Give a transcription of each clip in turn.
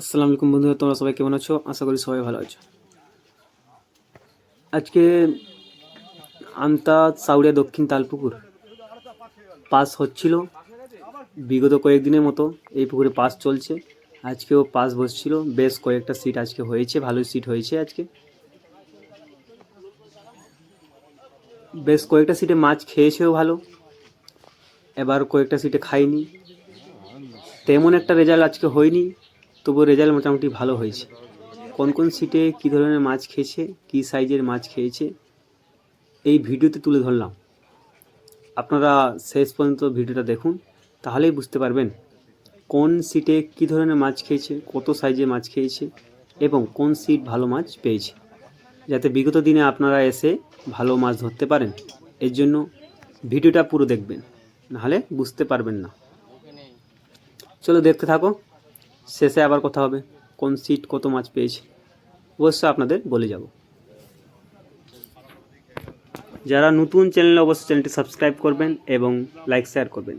আসসালামু আলাইকুম বন্ধুরা, তোমরা সবাই কেমন আছো? আশা করি সবাই ভালো আছো। আজকে আমতা সাউরিয়া, দক্ষিণ তালপুকুর পাস হচ্ছিল। বিগত কয়েকদিনের মতো এই পুকুরে পাস চলছে। আজকেও পাস বসছিল। বেশ কয়েকটা সিট আজকে হয়েছে, ভালোই সিট হয়েছে আজকে। বেশ কয়েকটা সিটে মাছ খেয়েছেও ভালো। এবার কয়েকটা সিটে খাইনি। তেমন একটা রেজাল্ট আজকে হয়নি। তবু রেজাল্ট মোটামুটি ভালো হয়েছে। কোন কোন সিটে কী ধরনের মাছ খেয়েছে, কী সাইজের মাছ খেয়েছে, এই ভিডিওতে তুলে ধরলাম। আপনারা শেষ পর্যন্ত ভিডিওটা দেখুন, তাহলেই বুঝতে পারবেন কোন সিটে কী ধরনের মাছ খেয়েছে, কত সাইজের মাছ খেয়েছে এবং কোন সিট ভালো মাছ পেয়েছে, যাতে বিগত দিনে আপনারা এসে ভালো মাছ ধরতে পারেন। এর জন্য ভিডিওটা পুরো দেখবেন, নাহলে বুঝতে পারবেন না। চলো দেখতে থাকো। শেষে আবার কথা হবে, কোন সিট কত মাছ পেয়েছে। অবশ্যই আপনাদের বলে যাব। যারা নতুন চ্যানেলে অবশ্যই চ্যানেলটি সাবস্ক্রাইব করবেন এবং লাইক শেয়ার করবেন।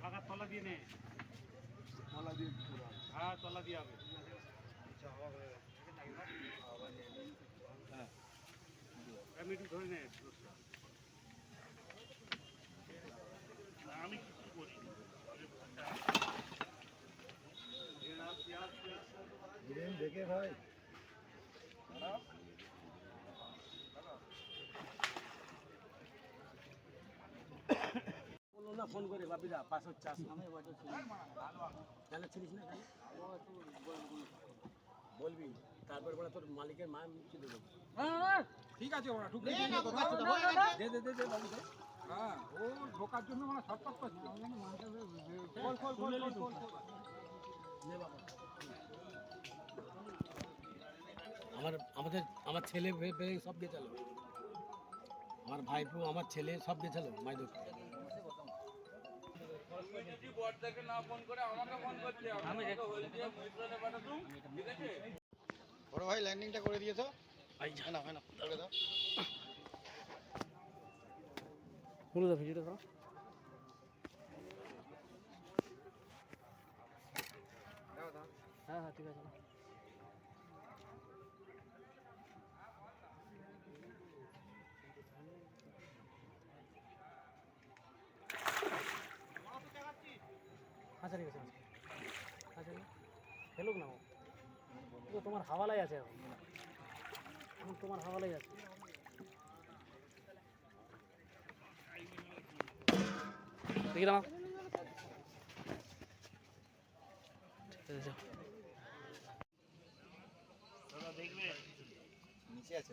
ফাঁকা তলা দিয়ে নে। দিয়ে হ্যাঁ তলা দিয়ে হবে হ্যাঁ। ধরে নে। আমি কিছু করি দেখে ভাই। ফোন করে বাপিদা পাস হচ্ছে জানা ছিলিস না বলবি তারপর বলে তোর মালিকের মা মুখে দেবো। ঠিক আছে ওরা দে দে দে দে বাবু দে। হ্যাঁ ও ঢোকার জন্য মানে করছে নে বাবা। আমার আমাদের আমার ছেলে সব গেছিল আমার ভাইপো আমার ছেলে সব গেছিল মাইদুর বড় ভাই ল্যান্ডিংটা করে দিয়েছ? হ্যাঁ না হয় না করে দাও। বলে দাও ভিডিওটা করো হ্যাঁ হ্যাঁ ঠিক আছে। আচ্ছা ঠিক আছে আচ্ছা ফেলুক না ও। তোমার হাওয়ালাই আছে এখন। এখন তোমার হাওয়ালাই আছে। দেখি আছে যাও। নিচে আছে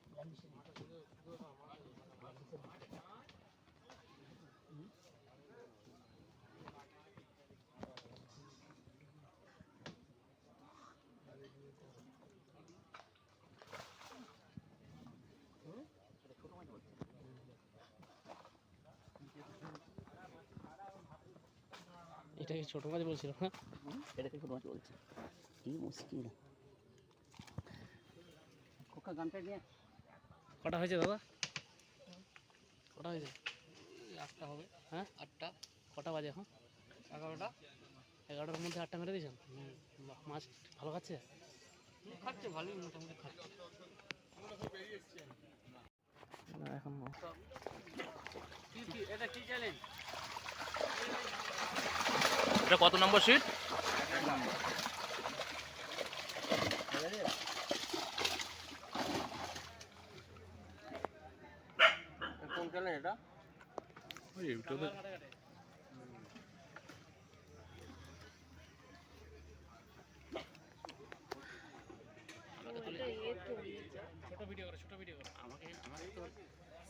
এটাকে ছোট মাছ বলছিল না এটাকে ছোট মাছ বলছে। কি মুশকিল। খোকা গানটা নিয়ে কটা হয়েছে দাদা? কটা হয়েছে? আটটা হবে। হ্যাঁ? আটটা। কটা বাজে এখন? এগারোটা। এগারোটার মধ্যে আটটা মেরে দিয়েছেন? মাছ ভালো খাচ্ছে? খাচ্ছে ভালোই মোটামুটি খাচ্ছে। এখন এটা কি চ্যালেঞ্জ এটা কত নম্বর সিট কোন চ্যানেল ইউটিউবে। ছোট ভিডিও করে ছোট ভিডিও করে। আমাকে আমাকে তো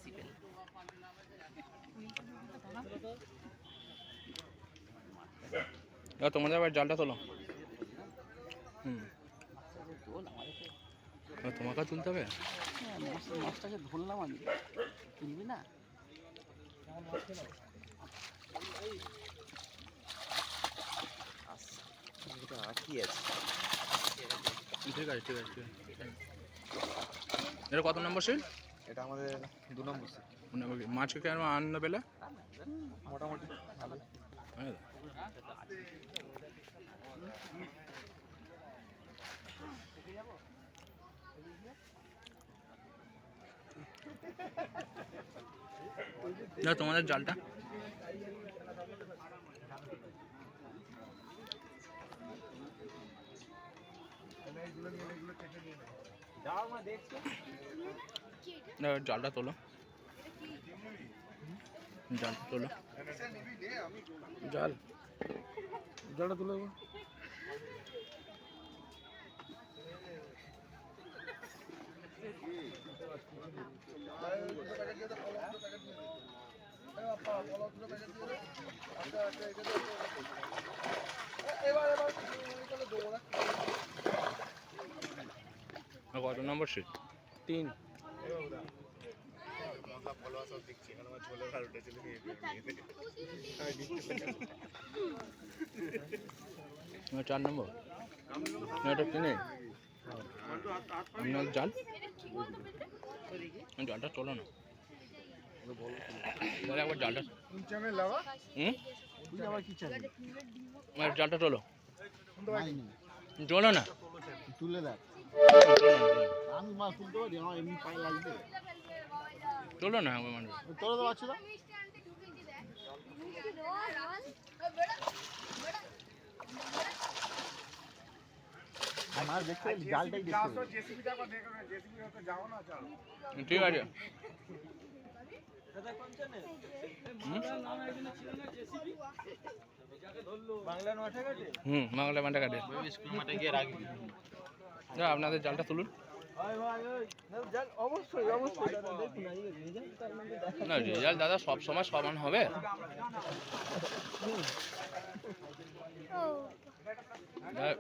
সিপেল তোমাদের আবার জালটা তোলো। হুম। তোমাকে তুলতে হবে? হ্যাঁ মাছ মাছটাকে ধরলাম আমি। নিবি না? ঠিক আছে ঠিক আছে এটা কত নম্বর সিট এটা আমাদের দু নম্বর সেট মানে ওই মাছকে কেন আনন্দ পেলে মোটামুটি না তোমাদের জালটা। জালটা তোলো। জালটা তোলো। জাল। জালটা তুলে কত নম্বর সিট তিন। চার নম্বর? না এটা কিনে আপনার জাল? জালটা চলো না। বলে। একবার জালটা হুম? আবার কি চাই জালটা চলো চলো না। তুলে দেখ। আমি মাছ তুলতে পারি আমার এমনি পায়ে লাগবে। চলো না আমার মানুষ তোরা তো মাছ দেখতে পেলি? জালটাই দেখতে পেলি। জেসিবি দেখো দেখো জেসিবি হতে যাও না চলো ঠিক আছে। হুম বাংলা মাঠে কাটে। স্কুল মাঠে গিয়ে রাখবি। আপনাদের জালটা তুলুন। না রেজাল্ট দাদা সব সময় সমান হবে দা-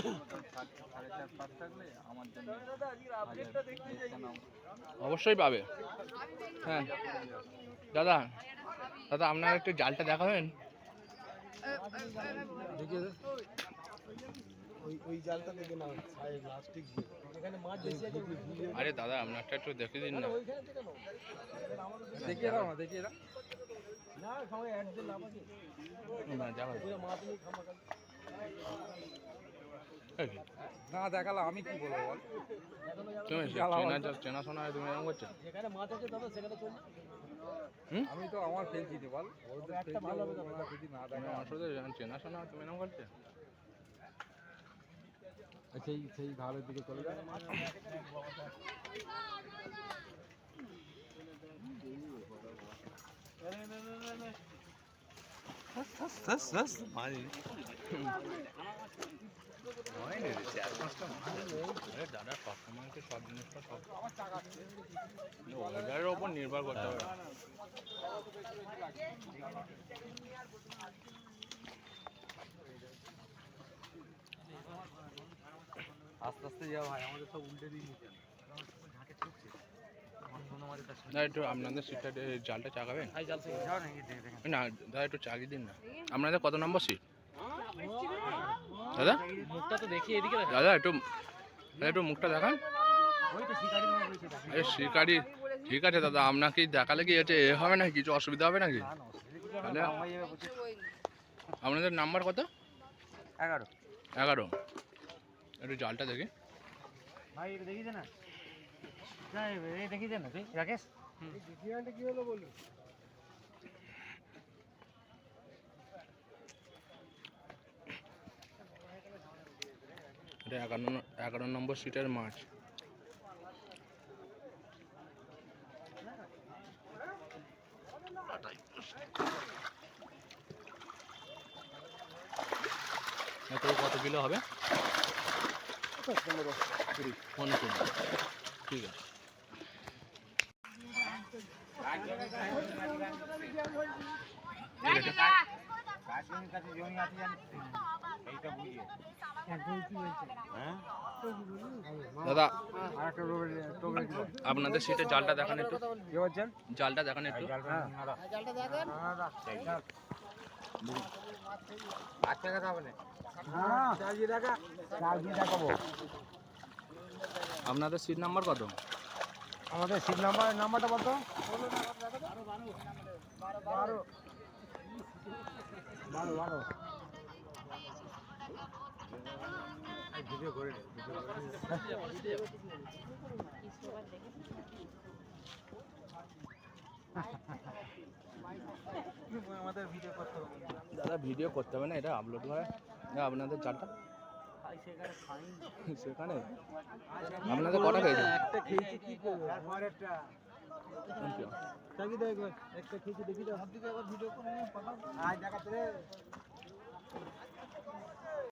অবশ্যই পাবে। হ্যাঁ। দাদা দাদা আপনার একটু জালটা দেখাবেন? আরে দাদা আপনারটা একটু দেখে দিন না। দেখিয়ে দাও না দেখিয়ে দাও। না সবাই আছে না যাও পুরো মাছ নিয়ে খামাখা কি না দেখালে আমি কি বলব বল? তুমি চেনা। চেনাশোনা তুমি এরকম করছ? যেখানে মাছ আছে দাদা সেখানে চল আমি তো আমার ফেলছি নি বল। ওদের ফেলছি ওরা যদি না দেখা আমার সাথে যখন চেনাশোনা তুমি এরকম করছ? সেই সেই ধারের দিকে চলে যায় দাদা সবসময় তো সব জিনিসটা সব ওয়েদারের ওপর নির্ভর করতে হবে আস্তে আস্তে যাও ভাই আমাদের সব উল্টে দিয়ে না একটু আপনাদের সিটটা জালটা চাকাবেন না দাদা একটু চাগিয়ে দিন না। আপনাদের কত নম্বর সিট দাদা? মুখটা তো দেখি এদিকে দাদা একটু একটু মুখটা দেখান। এ শিকারি ঠিক আছে দাদা আপনাকে দেখালে কি এটা এ হবে না কিছু অসুবিধা হবে নাকি? তাহলে আপনাদের নাম্বার কত? এগারো। এগারো। একটু জালটা দেখি। ভাই এটা দেখিছে না? না এই দেখিছে না তুই রাকেশ? এটা এগারো এগারো নম্বর সিটের মাছ কত কিলো হবে? পনেরো কিলো ঠিক আছে। দাদা আপনাদের সিটে জালটা দেখান একটু। কি বলছেন জালটা দেখান একটু। আপনাদের সিট নাম্বার কত? আমাদের সিট নাম্বার নাম্বারটা বলতো? বারো বারো। ভিডিও করে আমাদের ভিডিও করতে হবে। দাদা ভিডিও করতে হবে না এটা আপলোড করে। না আপনাদের চারটা সেখানে আপনাদের কটা খেয়েছে একটা খেয়েছি কি করব? আমার একটা। খেয়েছি দেখি তো দিকে একবার ভিডিও করে পাঠাও দেখাতে রে